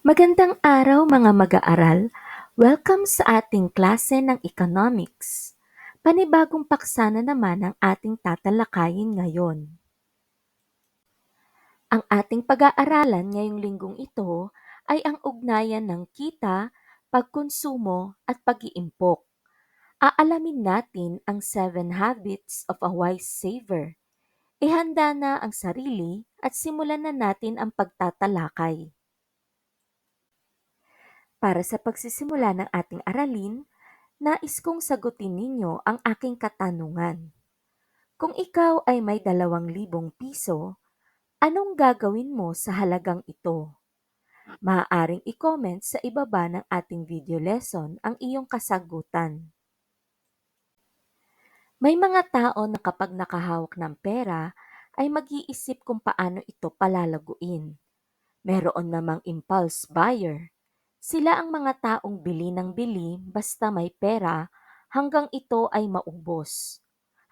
Magandang araw mga mag-aaral. Welcome sa ating klase ng Economics. Panibagong paksa na naman ang ating tatalakayin ngayon. Ang ating pag-aaralan ngayong linggong ito ay ang ugnayan ng kita, pagkonsumo at pag-iimpok. Aalamin natin ang 7 habits of a wise saver. Ihanda na ang sarili at simulan na natin ang pagtatalakay. Para sa pagsisimula ng ating aralin, nais kong sagutin ninyo ang aking katanungan. Kung ikaw ay may dalawang libong piso, anong gagawin mo sa halagang ito? Maaaring i-comment sa ibaba ng ating video lesson ang iyong kasagutan. May mga tao na kapag nakahawak ng pera ay mag-iisip kung paano ito palalaguin. Meron namang impulse buyer sila ang mga taong bili ng bili basta may pera hanggang ito ay maubos.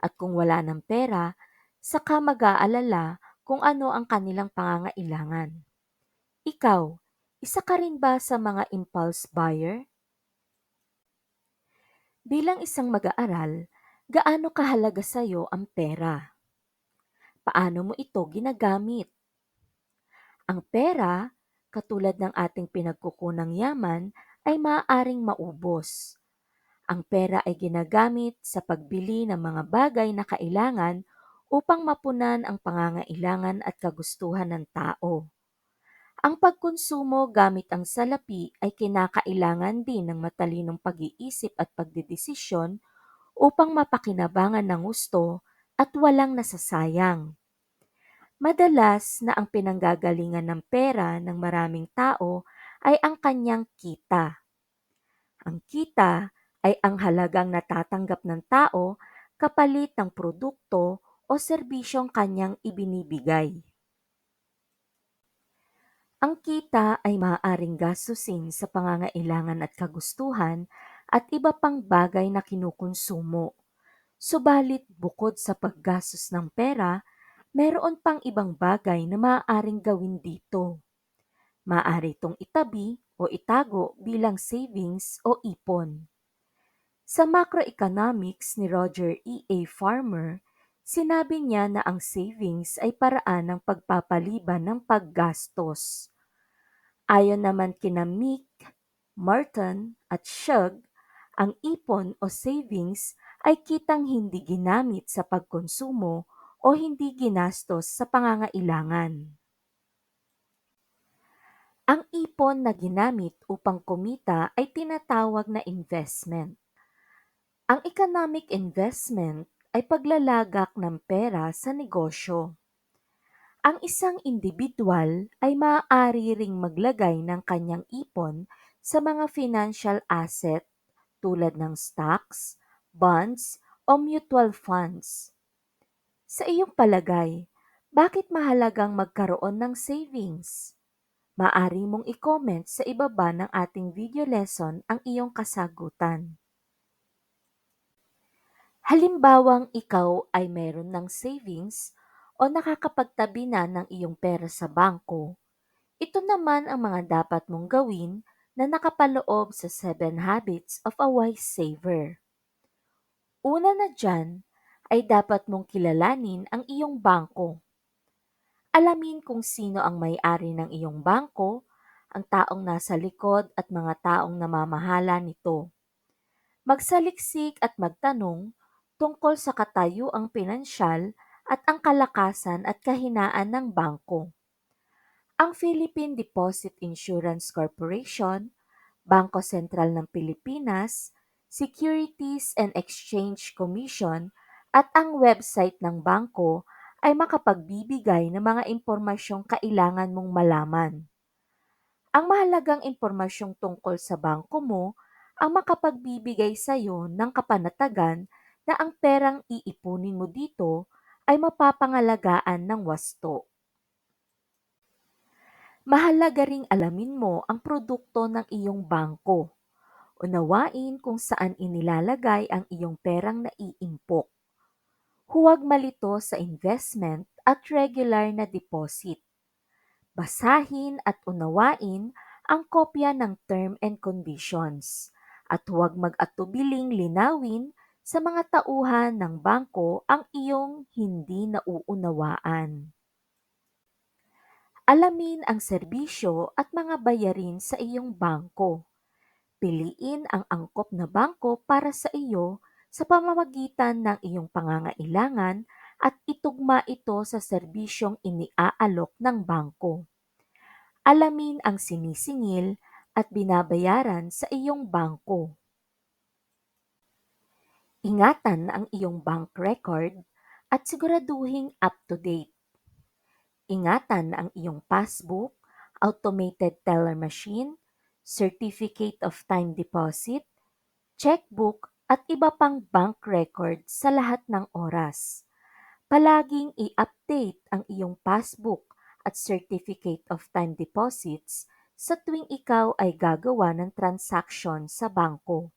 At kung wala ng pera, saka mag-aalala kung ano ang kanilang pangangailangan. Ikaw, isa ka rin ba sa mga impulse buyer? Bilang isang mag-aaral, gaano kahalaga sa iyo ang pera? Paano mo ito ginagamit? Ang pera katulad ng ating pinagkukunang yaman, ay maaaring maubos. Ang pera ay ginagamit sa pagbili ng mga bagay na kailangan upang mapunan ang pangangailangan at kagustuhan ng tao. Ang pagkonsumo gamit ang salapi ay kinakailangan din ng matalinong pag-iisip at pagdedesisyon upang mapakinabangan ng gusto at walang nasasayang. Madalas na ang pinanggagalingan ng pera ng maraming tao ay ang kanyang kita. Ang kita ay ang halagang natatanggap ng tao kapalit ng produkto o serbisyong kanyang ibinibigay. Ang kita ay maaaring gastusin sa pangangailangan at kagustuhan at iba pang bagay na kinukonsumo. Subalit bukod sa paggastos ng pera, Meron pang ibang bagay na maaaring gawin dito. Maaari itong itabi o itago bilang savings o ipon. Sa macroeconomics ni Roger E. A. Farmer, sinabi niya na ang savings ay paraan ng pagpapaliban ng paggastos. Ayon naman kina Mick, Martin at Shug, ang ipon o savings ay kitang hindi ginamit sa pagkonsumo o hindi ginastos sa pangangailangan. Ang ipon na ginamit upang kumita ay tinatawag na investment. Ang economic investment ay paglalagak ng pera sa negosyo. Ang isang individual ay maaari ring maglagay ng kanyang ipon sa mga financial asset tulad ng stocks, bonds, o mutual funds. Sa iyong palagay, bakit mahalagang magkaroon ng savings? Maari mong i-comment sa ibaba ng ating video lesson ang iyong kasagutan. Halimbawang ikaw ay mayroon ng savings o nakakapagtabi na ng iyong pera sa bangko, ito naman ang mga dapat mong gawin na nakapaloob sa 7 Habits of a Wise Saver. Una na dyan, ay dapat mong kilalanin ang iyong bangko. Alamin kung sino ang may-ari ng iyong bangko, ang taong nasa likod at mga taong namamahala nito. Magsaliksik at magtanong tungkol sa katayuang pinansyal at ang kalakasan at kahinaan ng bangko. Ang Philippine Deposit Insurance Corporation, Bangko Sentral ng Pilipinas, Securities and Exchange Commission at ang website ng bangko ay makapagbibigay ng mga impormasyong kailangan mong malaman. Ang mahalagang impormasyong tungkol sa bangko mo ang makapagbibigay sa iyo ng kapanatagan na ang perang iipunin mo dito ay mapapangalagaan ng wasto. Mahalaga ring alamin mo ang produkto ng iyong bangko. Unawain kung saan inilalagay ang iyong perang naiimpok Huwag malito sa investment at regular na deposit. Basahin at unawain ang kopya ng term and conditions at huwag mag-atubiling linawin sa mga tauhan ng bangko ang iyong hindi nauunawaan. Alamin ang serbisyo at mga bayarin sa iyong bangko. Piliin ang angkop na bangko para sa iyo sa pamamagitan ng iyong pangangailangan at itugma ito sa serbisyong iniaalok ng bangko. Alamin ang sinisingil at binabayaran sa iyong bangko. Ingatan ang iyong bank record at siguraduhing up-to-date. Ingatan ang iyong passbook, automated teller machine, certificate of time deposit, checkbook at iba pang bank record sa lahat ng oras. Palaging i-update ang iyong passbook at certificate of time deposits sa tuwing ikaw ay gagawa ng transaksyon sa bangko.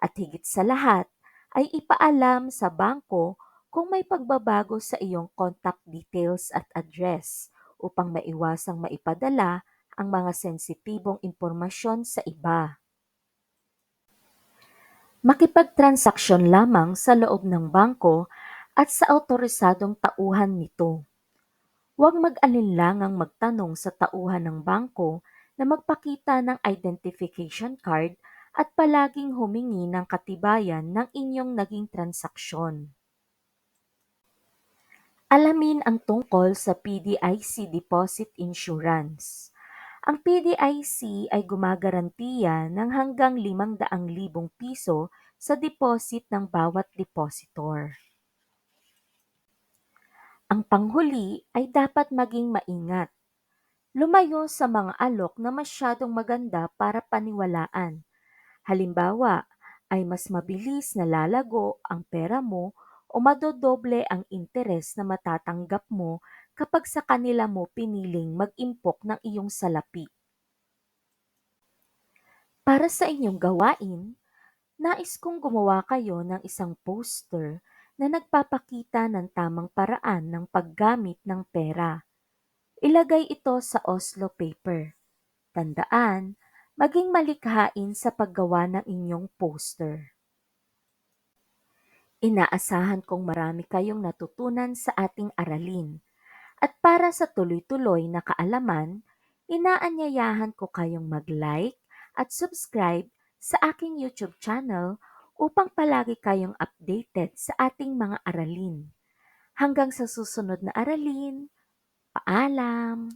At higit sa lahat, ay ipaalam sa bangko kung may pagbabago sa iyong contact details at address upang maiwasang maipadala ang mga sensitibong impormasyon sa iba. Makipagtransaksyon lamang sa loob ng bangko at sa autorisadong tauhan nito. Huwag mag-alinlangang magtanong sa tauhan ng bangko na magpakita ng identification card at palaging humingi ng katibayan ng inyong naging transaksyon. Alamin ang tungkol sa PDIC Deposit Insurance. Ang PDIC ay gumagarantiya ng hanggang 500,000 piso sa deposit ng bawat depositor. Ang panghuli ay dapat maging maingat. Lumayo sa mga alok na masyadong maganda para paniwalaan Halimbawa, ay mas mabilis na lalago ang pera mo o madodoble ang interes na matatanggap mo kapag sa kanila mo piniling mag-impok ng iyong salapi. Para sa inyong gawain, nais kong gumawa kayo ng isang poster na nagpapakita ng tamang paraan ng paggamit ng pera. Ilagay ito sa Oslo paper. Tandaan, maging malikhain sa paggawa ng inyong poster. Inaasahan kong marami kayong natutunan sa ating aralin. At para sa tuloy-tuloy na kaalaman, inaanyayahan ko kayong mag-like at subscribe sa aking YouTube channel upang palagi kayong updated sa ating mga aralin. Hanggang sa susunod na aralin, paalam!